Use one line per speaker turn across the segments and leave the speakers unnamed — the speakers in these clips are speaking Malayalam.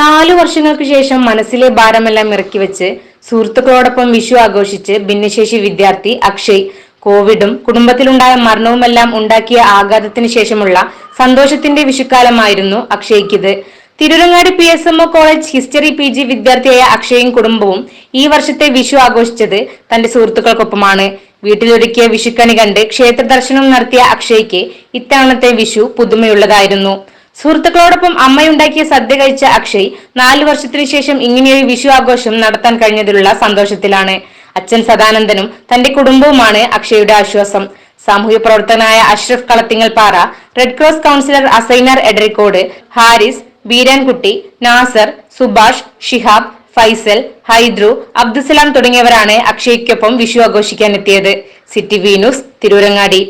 നാലു വർഷങ്ങൾക്ക് ശേഷം മനസ്സിലെ ഭാരമെല്ലാം ഇറക്കി വെച്ച് സുഹൃത്തുക്കളോടൊപ്പം വിഷു ആഘോഷിച്ച് ഭിന്നശേഷി വിദ്യാർത്ഥി അക്ഷയ് കോവിഡും കുടുംബത്തിലുണ്ടായ മരണവുമെല്ലാം ഉണ്ടാക്കിയ ആഘാതത്തിന് ശേഷമുള്ള സന്തോഷത്തിന്റെ വിഷുക്കാലമായിരുന്നു അക്ഷയ്ക്കിത്. Tirurangadi P S M O college history P G വിദ്യാർത്ഥിയായ അക്ഷയും കുടുംബവും ഈ വർഷത്തെ വിഷു ആഘോഷിച്ചത് തന്റെ സുഹൃത്തുക്കൾക്കൊപ്പമാണ്. വീട്ടിലൊരുക്കിയ വിഷുക്കണി കണ്ട് ക്ഷേത്ര ദർശനം നടത്തിയ അക്ഷയ്ക്ക് ഇത്തവണത്തെ വിഷു പുതുമയുള്ളതായിരുന്നു. സുഹൃത്തുക്കളോടൊപ്പം അമ്മയുണ്ടാക്കിയ സദ്യ കഴിച്ച അക്ഷയ് നാലു വർഷത്തിനു ശേഷം ഇങ്ങനെയൊരു വിഷു ആഘോഷം നടത്താൻ കഴിഞ്ഞതിലുള്ള സന്തോഷത്തിലാണ്. അച്ഛൻ സദാനന്ദനും തന്റെ കുടുംബവുമാണ് അക്ഷയുടെ ആശ്വാസം. സാമൂഹ്യ പ്രവർത്തകനായ Ashraf Kalathingal Para red cross councillor Asainar Edarikode Haris Beerankutty Nasar Subhash Shihab Faisal Haidru Abdussalam തുടങ്ങിയവരാണ് അക്ഷയ്ക്കൊപ്പം വിഷു ആഘോഷിക്കാൻ എത്തിയത് സിറ്റി വീനുസ് തിരൂരങ്ങാടി.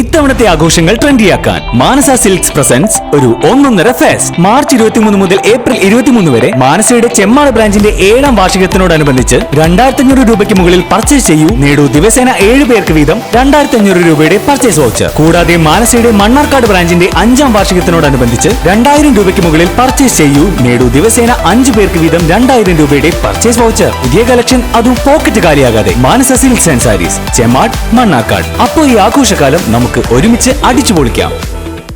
ഇത്തവണത്തെ ആഘോഷങ്ങൾ ട്രെൻഡിയാക്കാൻ മാനസ സിൽക്സ് പ്രസൻസ് ഒരു ഒന്നൊന്നര ഫെസ്റ്റ്. മാർച്ച് ഇരുപത്തിമൂന്ന് മുതൽ ഏപ്രിൽ ഇരുപത്തിമൂന്ന് വരെ മാനസയുടെ ചെമ്മാട് ബ്രാഞ്ചിന്റെ ഏഴാം വാർഷികത്തിനോടനുബന്ധിച്ച് രണ്ടായിരത്തി അഞ്ഞൂറ് രൂപയ്ക്ക് മുകളിൽ പർച്ചേസ് ചെയ്യൂ. നേടൂ ദിവസേന ഏഴ് പേർക്ക് വീതം രണ്ടായിരത്തി അഞ്ഞൂറ് രൂപയുടെ പർച്ചേസ് വൗച്ചർ കൂടാതെ മാനസയുടെ മണ്ണാർക്കാട് ബ്രാഞ്ചിന്റെ അഞ്ചാം വാർഷികത്തിനോടനുബന്ധിച്ച് രണ്ടായിരം രൂപയ്ക്ക് മുകളിൽ പർച്ചേസ് ചെയ്യൂ. നേടൂ ദിവസേന അഞ്ചു പേർക്ക് വീതം രണ്ടായിരം രൂപയുടെ പർച്ചേസ് വൗച്ചർ പുതിയ കളക്ഷൻ അതും pocket കാലിയാകാതെ. Manasa silks and sarees Chemmad Mannarkkad. അപ്പോൾ ഈ ആഘോഷകാലം നമുക്ക് ഒരുമിച്ച് അടിച്ചു പൊളിക്കാം.